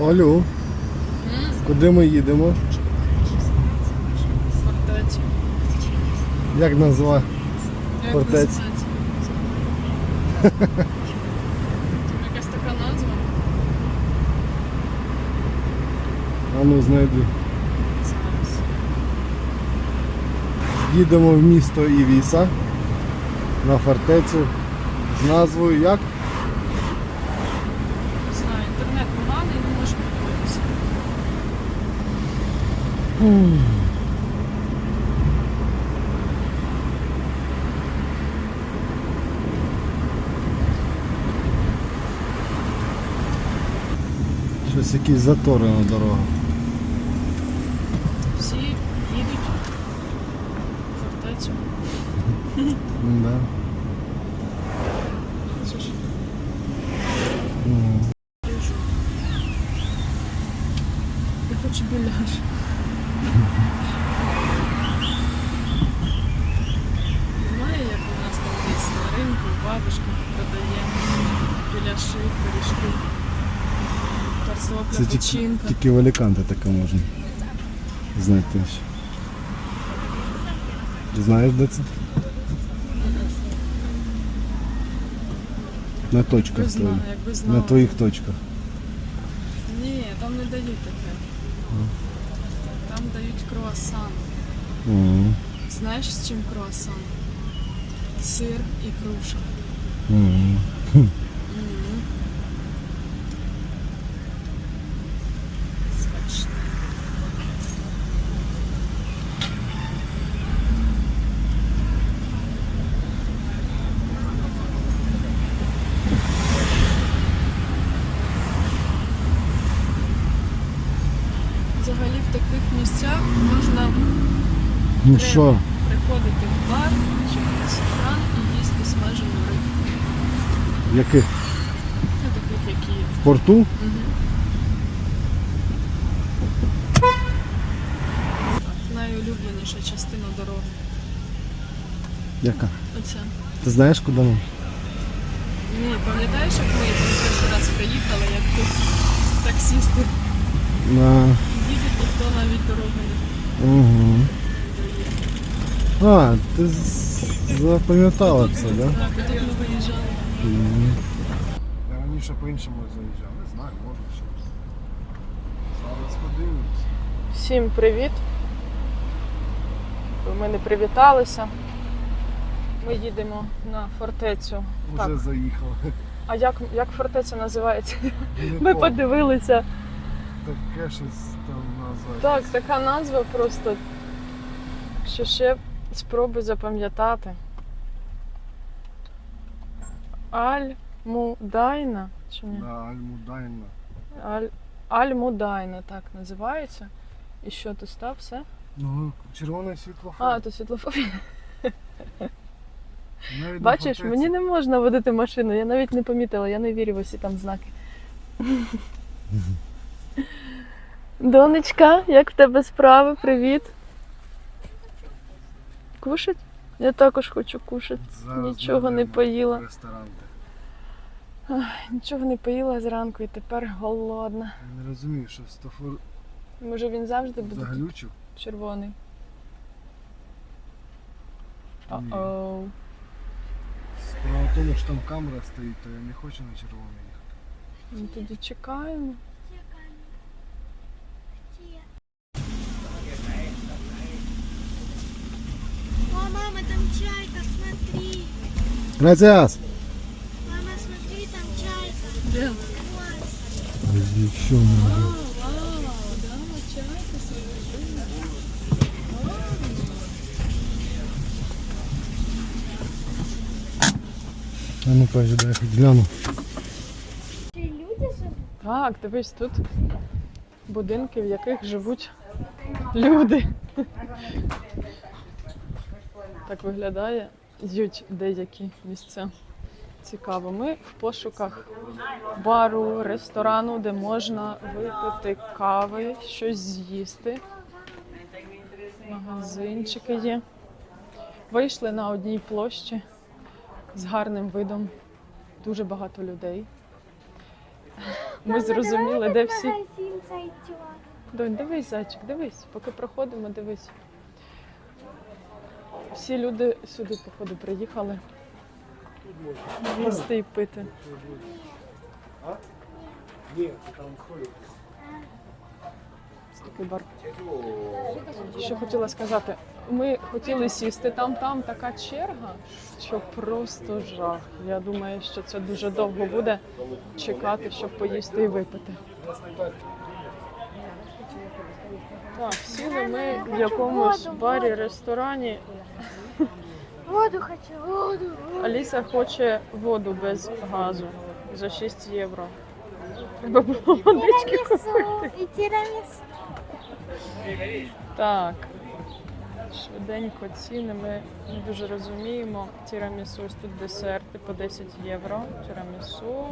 Олю, куди ми їдемо? Фортеця. Як назва? Як Фортеця. Якась така назва. А ну знайди. Їдемо в місто Івіса на фортецю з назвою як? Не знаю, інтернет поганий, не можемо подивитися. Щось якісь затори на дорогах. Всі їдуть в фортецю. Да. біляши, пиріжки, Це картопля, тільки, печінка. тільки в Аліканте таке можна знайти. ще. Ти знаєш де це? На точках Якби знала, твоїх. якби знала. На твоїх точках. Ні, там не дають таке. Там дають круасан. М. Знаєш з чим круасан? Сир і круша. М. Мгм. Ну що, приходити в бар чи в ресторан і їсти смажену рибу. яких? Ну, таких, які є. В порту? Угу. Найулюбленіша частина дороги. Яка? Оця. Ти знаєш куди нам? Ні, пам'ятаєш, як ми там перший раз приїхали, як тут таксісти На... їдуть, ніхто навіть дороги не Угу. А, ти запам'ятала це. Так, тут. Я раніше по-іншому заїжджав. Не знаю, може ще. Зараз подивимось. Всім привіт. Ми не привіталися. Ми їдемо на фортецю. Уже Так. заїхав. А як, як фортеця називається? Не Ми помню. подивилися. Таке щось там назва. Так, така назва просто. Що ще спробуй запам'ятати. Аль-Мудайна. Чи ні? Да, Альмудайна. Аль... Аль-Мудайна так називається. І що ти став? Все? Ну, червоне світло. А, то світлофор. Навіть на Бачиш, фортеці. мені не можна водити машину, я навіть не помітила, я не вірю в усі там знаки. Донечка, як в тебе справи? Привіт. Кушать? Я також хочу кушати. Зараз нічого не поїла. Ресторан. Нічого не поїла зранку і тепер голодна. Я не розумію, що Стофор Може він завжди буде заглючив. червоний. О-оу. Справа в тому, що там камера стоїть, то я не хочу на червоне їхати. Ну тоді чекаємо. О, мама, там чайка, смотри. Грацяс! Мама, смотри, там чайка. Де? Ой, Що Вау, вау, да, чайка собі. А ну дай хоч гляну. Люди живуть? Так, дивись, тут будинки, в яких живуть люди. Так виглядає ють деякі місця. Цікаво. Ми в пошуках бару, ресторану, де можна випити кави, щось з'їсти. Магазинчики є. Вийшли на одній площі з гарним видом. Дуже багато людей. ми зрозуміли, де всі. Донь, дивись, зайчик, дивись, поки проходимо, дивись. Всі люди сюди, походу, приїхали їсти і пити. Ні, там ходить. Ось такий бар. Що хотіла сказати? Ми хотіли сісти там, там така черга, що просто жах. Я думаю, що це дуже довго буде чекати, щоб поїсти і випити. Так, сіли ми в якомусь барі, ресторані. Воду хочу, воду. Аліса хоче воду без газу за 6 євро. Треба було водички купити. И тирамису. Так. Швиденько ціни ми не дуже розуміємо. Тірамісу, ось тут десерти по 10 євро. Тірамісу,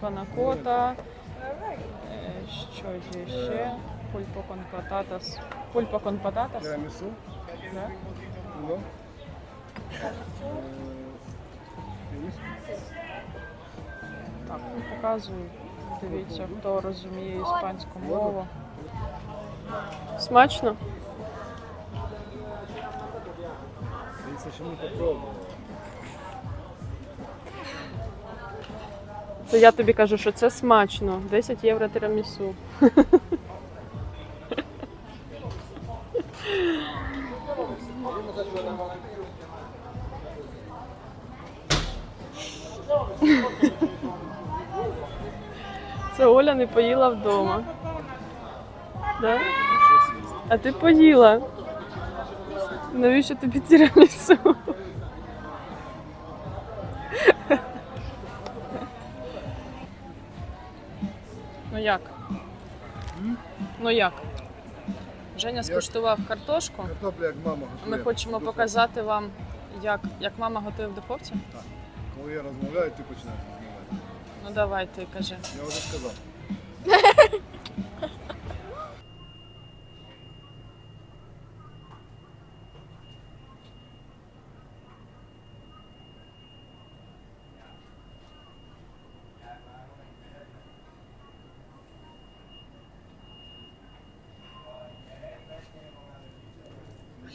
панакота. Що є ще? Пульпо кон пататас. Пульпо кон пататас? Тирамісу? Да? Ну. Так, ну, показую. Дивіться, хто розуміє іспанську мову. Смачно? Дивіться, що ми попробуємо. Це я тобі кажу, що це смачно. 10 євро тирамісу. Це Оля не поїла вдома. Да? А ти поїла. Навіщо тобі тирамісу? Ну як? Ну як? Женя скуштував картошку. Картопля, як мама готує. Ми хочемо показати вам, як, як мама готує в духовці. Коли я розмовляю, ти починаєш розмовляти. Ну давай ти кажи. Я вже сказав.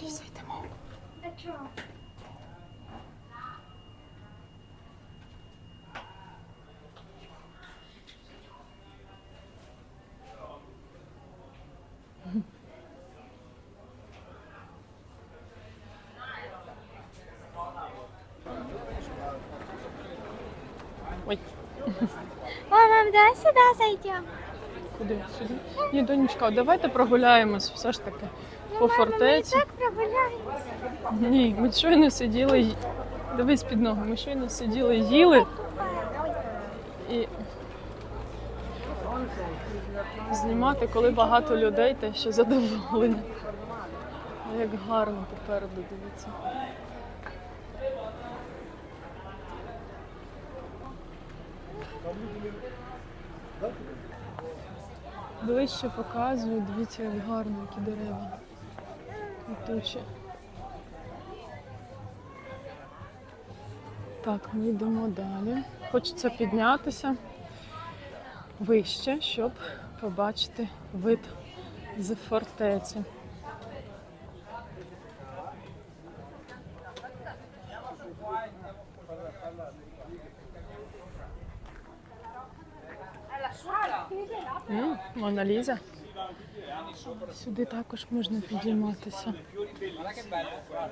Ліза, йдемо. А что? Ой, Мама, давай сюда зайдем. куди? Сюди? Ні, донечка, давайте прогуляємось все ж таки по фортеці. Так прогуляемся. Ні, ми щойно сиділи. Дивись під ноги, ми щойно сиділи, їли і знімати, коли багато людей, те ще задоволення. А Як гарно попереду дивіться. Ближче показую, дивіться, як гарно, які дерева. Квітучі. Так, ми йдемо далі. Хочеться піднятися вище, щоб побачити вид з фортеці. М, Мона Ліза. Сюди також можна підійматися.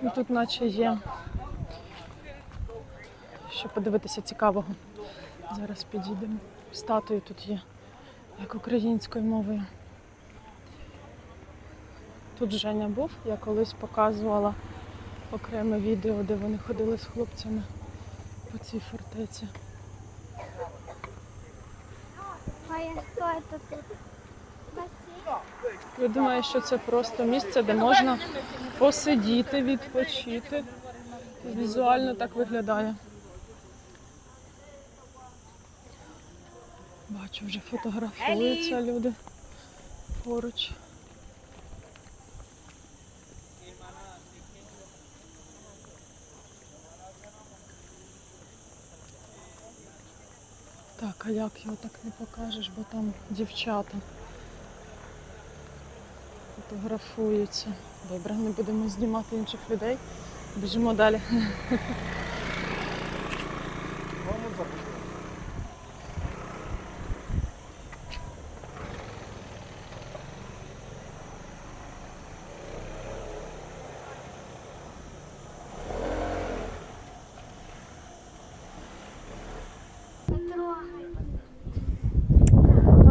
Ну, Тут наче є що подивитися цікавого. Зараз підійдемо. Статуї тут є, як українською мовою. Тут Женя був, я колись показувала окреме відео, де вони ходили з хлопцями по цій фортеці. А я что это тут? Я думаю, що це просто місце, де можна посидіти, відпочити. Візуально так виглядає. Бачу, вже фотографуються люди поруч. Так, а як його так не покажеш, бо там дівчата фотографуються. Добре, не будемо знімати інших людей. Біжимо далі.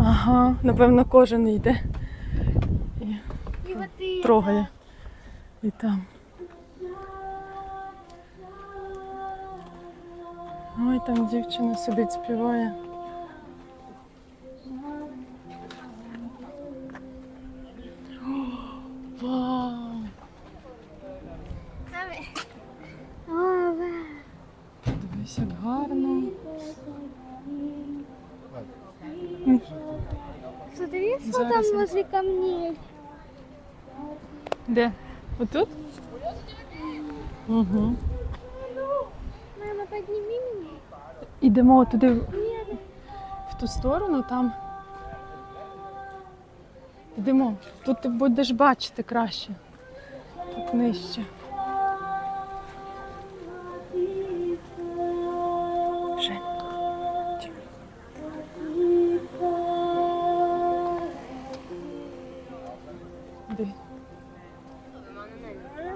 Ага, напевно, кожен йде трогає. І там. Ой, там дівчина сидить, співає. О, Вау! Дивись, як гарно. Смотри, я- там возле камней. Де? Отут? Угу. Мама, підніми мене. Ідемо туди в ту сторону, там. Йдемо. Тут ти будеш бачити краще. Тут нижче.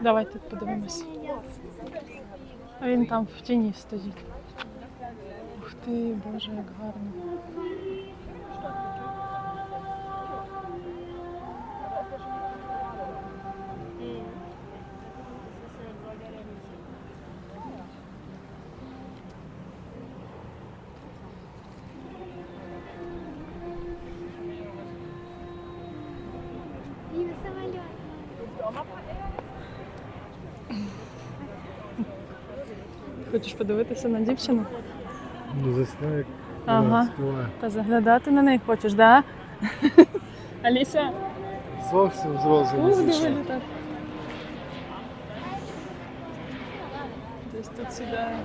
Давай тут подивимось. А він там в тіні стоїть. Ух ти, боже, як гарно. И на самолет. Хочеш подивитися на дівчину? Ну, засне, як Ага. співає. Та заглядати на неї хочеш, да? Аліся, Зовсім з розуму зійшла. Десь тут сідає.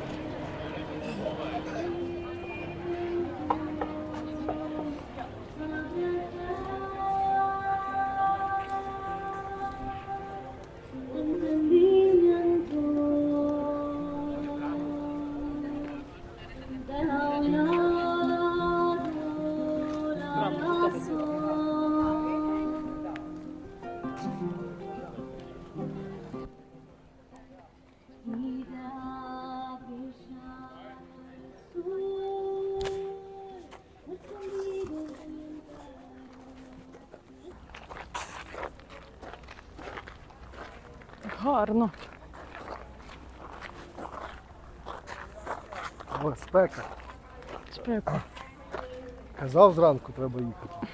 Гарно. О, спека. Спека. Казав зранку треба їхати.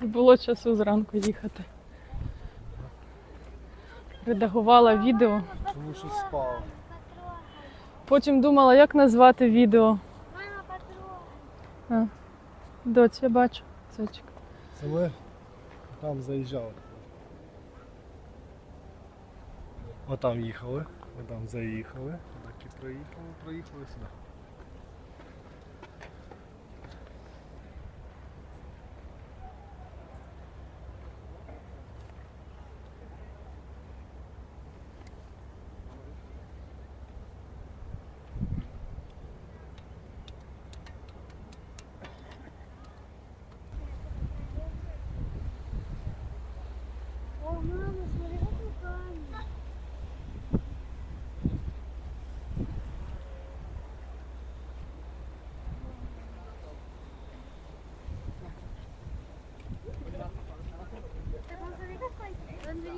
Не було часу зранку їхати. Редагувала відео. Тому що спав. Потім думала, як назвати відео. Мама, потрогай. Доць, я бачу. Це ми там заїжджали. Отам їхали, ми там заїхали, так і проїхали, проїхали сюди.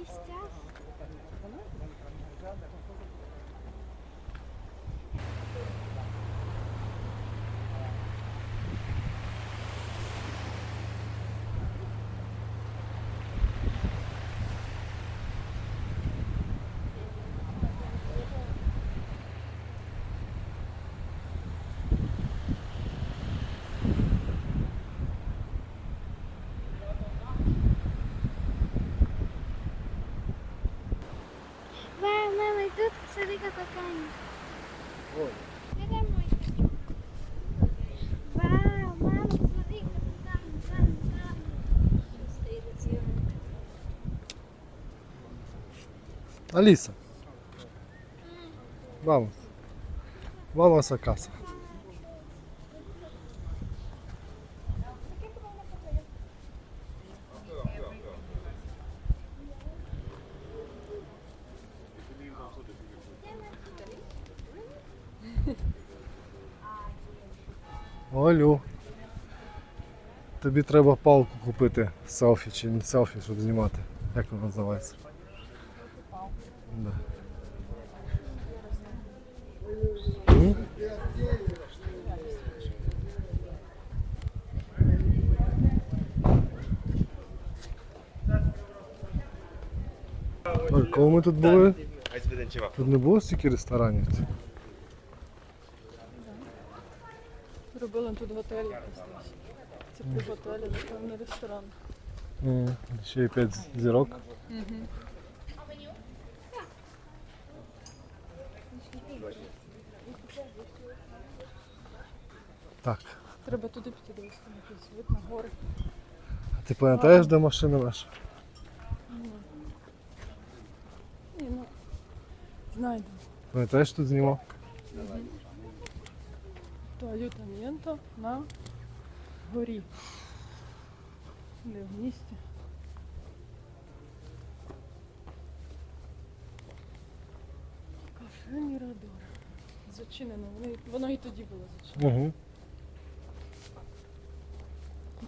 Stop. Аліса. Vamos. Vamos a casa. Олю. Тобі треба палку купити селфі чи не селфі, щоб знімати. Як вона називається? Так, коли ми тут були, тут не було стільки ресторанів. Робили тут готель десь. Це при готелі, напевно, ресторан. Ще є 5 зірок. Так. Треба туди піти дивитися, там якийсь вид на гори. А ти пам'ятаєш, де машина наша? Ні, ну, знайдемо. Пам'ятаєш, тут знімав? То аютам'єнто на горі. Не в місті. Кафе Мірадора. Зачинено. Воно, і- воно і тоді було зачинено. Угу.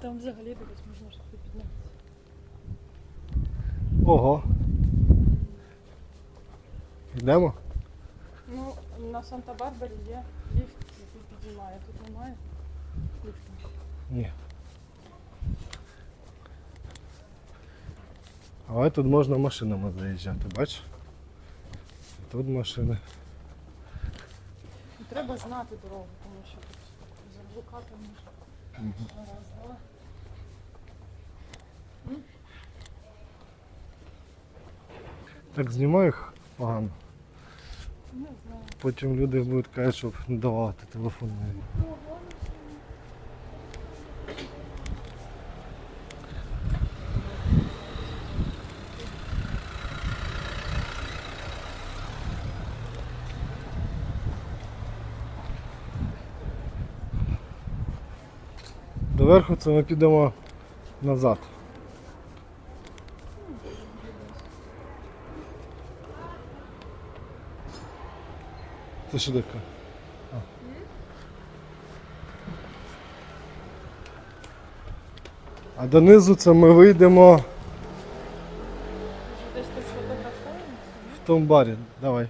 Там взагалі дивись, можна туди піднятися. Ого. Йдемо? Ну, на Санта-Барбарі є ліфт, який підіймає. Тут немає ліфту. Ні. Але тут можна машинами заїжджати, бачиш? Тут машини. І треба знати дорогу, тому що тут заблукати можна. Раз, два. Так знімаю їх погано. Потім люди будуть казати, щоб не давати телефон. Доверху це ми підемо назад. Це що таке? А. Донизу це ми вийдемо Десь тут фотографуємося? в тому барі. Давай.